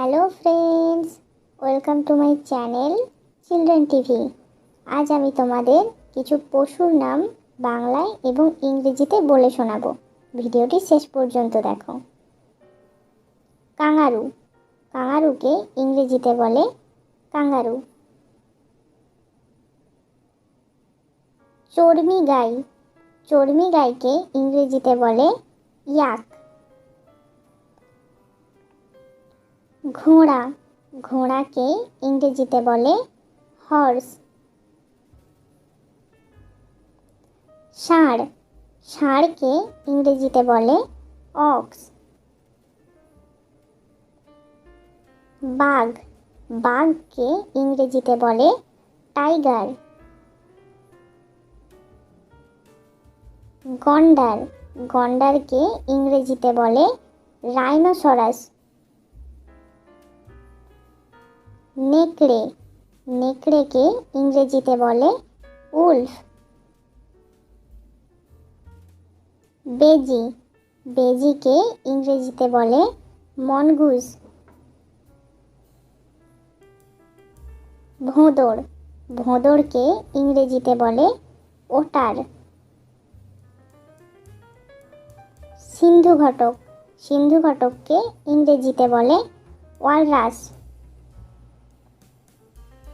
Hello friends welcome to my channel children TV আজ আমি তোমাদের কিছু পশুর নাম বাংলায় এবং ইংরেজিতে বলে শোনাবো। ভিডিওটি শেষ পর্যন্ত দেখো। কাঙারু। কাঙারুকে ইংরেজিতে বলে কাঙ্গারু। চর্মি গাই। চর্মি গাইকে ইংরেজিতে বলে ইয়াক। ঘোড়া, ঘোড়াকে ইংরেজিতে বলে হর্স ষাঁড়, ষাঁড়কে ইংরেজিতে বলে অক্স বাঘ, বাঘকে ইংরেজিতে বলে টাইগার গন্ডার, গন্ডারকে ইংরেজিতে বলে রাইনোসরাস নেকড়ে, নেকড়েকে ইংরেজিতে বলে উলফ। বেজি, বেজিকে ইংরেজিতে বলে মনগুজ ভোঁদর ভোঁদরকে ইংরেজিতে বলে ওটার। সিন্ধু ঘটক, সিন্ধু ঘটককে ইংরেজিতে বলে walrus